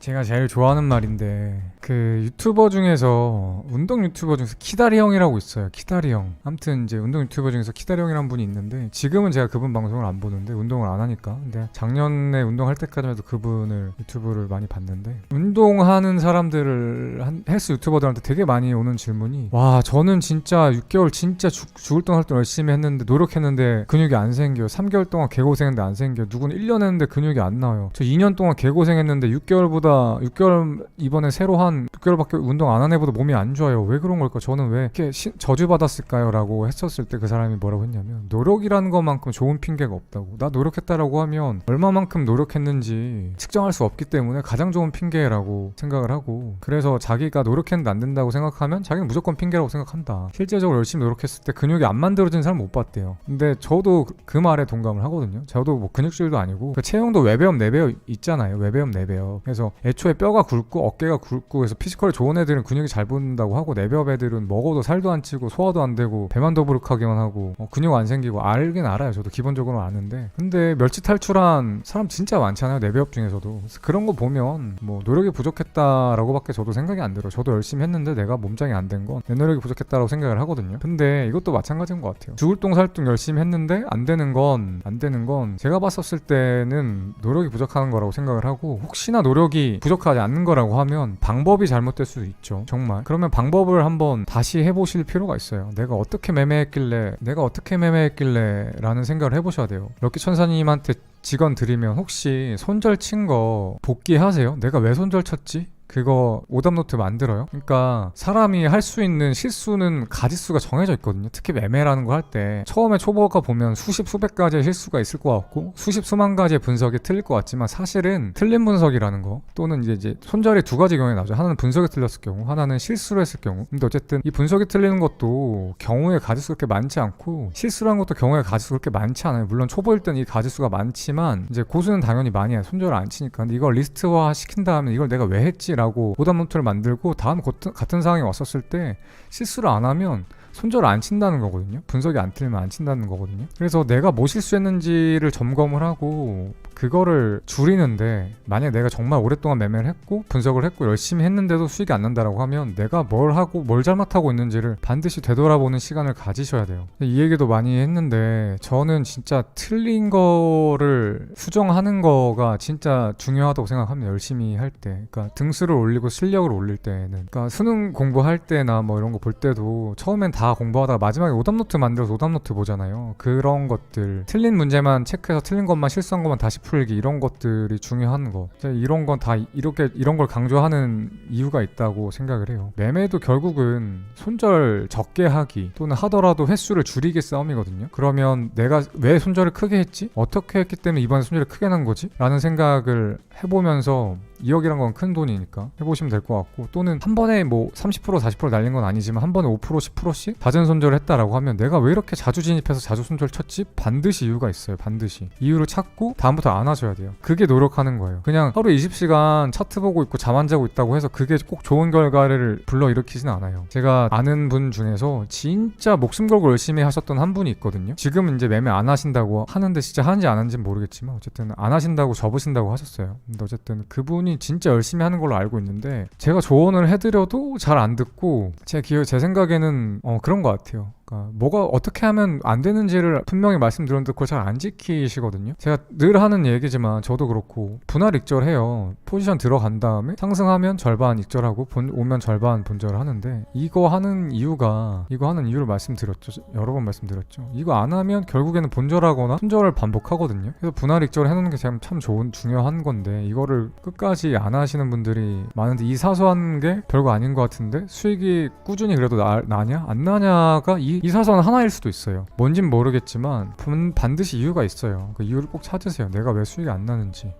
제가 제일 좋아하는 말인데 그 유튜버 중에서 운동 유튜버 중에서 키다리 형이라고 있어요. 키다리 형. 아무튼 이제 운동 유튜버 중에서 키다리 형이라는 분이 있는데 지금은 제가 그분 방송을 안 보는데 운동을 안 하니까. 근데 작년에 운동할 때까지만 해도 그분을 유튜브를 많이 봤는데 운동하는 사람들을 한 헬스 유튜버들한테 되게 많이 오는 질문이 와 저는 진짜 6개월 진짜 죽, 죽을 동 활동 열심히 했는데 노력했는데 근육이 안 생겨 3개월 동안 개고생했는데 안 생겨 누구는 1년 했는데 근육이 안 나와요 저 2년 동안 개고생했는데 6개월보다 6개월 이번에 새로 한 6개월밖에 운동 안 한 애보다 몸이 안 좋아요. 왜 그런 걸까? 저는 왜 이렇게 시- 저주받았을까요? 라고 했었을 때 그 사람이 뭐라고 했냐면 노력이라는 것만큼 좋은 핑계가 없다고. 나 노력했다라고 하면 얼마만큼 노력했는지 측정할 수 없기 때문에 가장 좋은 핑계라고 생각을 하고 그래서 자기가 노력했는데 안 된다고 생각하면 자기는 무조건 핑계라고 생각한다. 실제적으로 열심히 노력했을 때 근육이 안 만들어진 사람 못 봤대요. 근데 저도 그- 그 말에 동감을 하거든요. 저도 뭐 근육질도 아니고 그 체형도 외배업 내배업 있잖아요. 외배업 내배업 그래서 애초에 뼈가 굵고 어깨가 굵고 그래서 피지컬이 좋은 애들은 근육이 잘 붙는다고 하고 내배업 애들은 먹어도 살도 안 찌고 소화도 안 되고 배만 더부룩하기만 하고 어, 근육 안 생기고 알긴 알아요. 저도 기본적으로 아는데. 근데 멸치 탈출한 사람 진짜 많잖아요 내배업 중에서도. 그런 거 보면 뭐 노력이 부족했다라고밖에 저도 생각이 안 들어요. 저도 열심히 했는데 내가 몸짱이 안 된 건 내 노력이 부족했다라고 생각을 하거든요. 근데 이것도 마찬가지인 것 같아요. 죽을 똥 살똥 열심히 했는데 안 되는 건 안 되는 건 제가 봤었을 때는 노력이 부족한 거라고 생각을 하고 혹시나 노력이 부족하지 않는 거라고 하면 방법 이 잘못될 수도 있죠 정말 그러면 방법을 한번 다시 해보실 필요가 있어요 내가 어떻게 매매했길래 내가 어떻게 매매했길래 라는 생각을 해보셔야 돼요 럭키 천사님한테 직원 드리면 혹시 손절 친 거 복귀하세요? 내가 왜 손절 쳤지? 그거 오답노트 만들어요. 그러니까 사람이 할 수 있는 실수는 가지수가 정해져 있거든요. 특히 매매라는 거 할 때 처음에 초보가 보면 수십 수백 가지의 실수가 있을 것 같고 수십 수만 가지의 분석이 틀릴 것 같지만 사실은 틀린 분석이라는 거 또는 이제, 이제 손절이 두 가지 경우에 나오죠. 하나는 분석이 틀렸을 경우, 하나는 실수를 했을 경우. 근데 어쨌든 이 분석이 틀리는 것도 경우의 가지수가 그렇게 많지 않고 실수라는 것도 경우의 가지수가 그렇게 많지 않아요. 물론 초보일 땐 이 가지수가 많지만 이제 고수는 당연히 많이 해요. 손절을 안 치니까. 근데 이걸 리스트화 시킨 다음에 이걸 내가 왜 했지 라고 오답 노트를 만들고 다음 같은 상황이 왔었을 때 실수를 안 하면 손절을 안 친다는 거거든요. 분석이 안 틀리면 안 친다는 거거든요. 그래서 내가 뭐 실수했는지를 점검을 하고 그거를 줄이는데 만약 내가 정말 오랫동안 매매를 했고 분석을 했고 열심히 했는데도 수익이 안 난다라고 하면 내가 뭘 하고 뭘 잘못하고 있는지를 반드시 되돌아보는 시간을 가지셔야 돼요. 이 얘기도 많이 했는데 저는 진짜 틀린 거를 수정하는 거가 진짜 중요하다고 생각합니다. 열심히 할 때. 그러니까 등수를 올리고 실력을 올릴 때는. 그러니까 수능 공부할 때나 뭐 이런 거 볼 때도 처음엔 다 공부하다가 마지막에 오답노트 만들어서 오답노트 보잖아요. 그런 것들. 틀린 문제만 체크해서 틀린 것만 실수한 것만 다시 풀기 이런 것들이 중요한 거. 이런 건 다 이렇게 이런 걸 강조하는 이유가 있다고 생각을 해요. 매매도 결국은 손절 적게 하기 또는 하더라도 횟수를 줄이기 싸움이거든요. 그러면 내가 왜 손절을 크게 했지? 어떻게 했기 때문에 이번에 손절이 크게 난 거지? 라는 생각을 해보면서 2억이란 건 큰 돈이니까 해보시면 될 것 같고 또는 한 번에 뭐 30% 40% 날린 건 아니지만 한 번에 5% 10%씩 잦은 손절을 했다라고 하면 내가 왜 이렇게 자주 진입해서 자주 손절 쳤지? 반드시 이유가 있어요 반드시. 이유를 찾고 다음부터 안 하셔야 돼요. 그게 노력하는 거예요. 그냥 하루에 20시간 차트 보고 있고 잠 안 자고 있다고 해서 그게 꼭 좋은 결과를 불러일으키진 않아요. 제가 아는 분 중에서 진짜 목숨 걸고 열심히 하셨던 한 분이 있거든요. 지금은 이제 매매 안 하신다고 하는데 진짜 하는지 안 하는지는 모르겠지만 어쨌든 안 하신다고 접으신다고 하셨어요. 근데 어쨌든 그분이 진짜 열심히 하는 걸로 알고 있는데 제가 조언을 해드려도 잘 안 듣고 제 기억 제 생각에는 어 그런 것 같아요. 그러니까 뭐가 어떻게 하면 안 되는지를 분명히 말씀드렸는데 그걸 잘 안 지키시거든요. 제가 늘 하는 얘기지만 저도 그렇고 분할 익절해요. 포지션 들어간 다음에 상승하면 절반 익절하고 본, 오면 절반 본절을 하는데 이거 하는 이유가 이거 하는 이유를 말씀드렸죠. 여러 번 말씀드렸죠. 이거 안 하면 결국에는 본절하거나 손절을 반복하거든요. 그래서 분할 익절 해놓는 게참참 좋은 중요한 건데 이거를 끝까지 안 하시는 분들이 많은데 이 사소한 게 별거 아닌 것 같은데 수익이 꾸준히 그래도 나, 나냐 안 나냐가 이, 이 사소한 하나일 수도 있어요. 뭔진 모르겠지만 반, 반드시 이유가 있어요. 그 이유를 꼭 찾으세요. 내가 왜 수익이 안 나는지.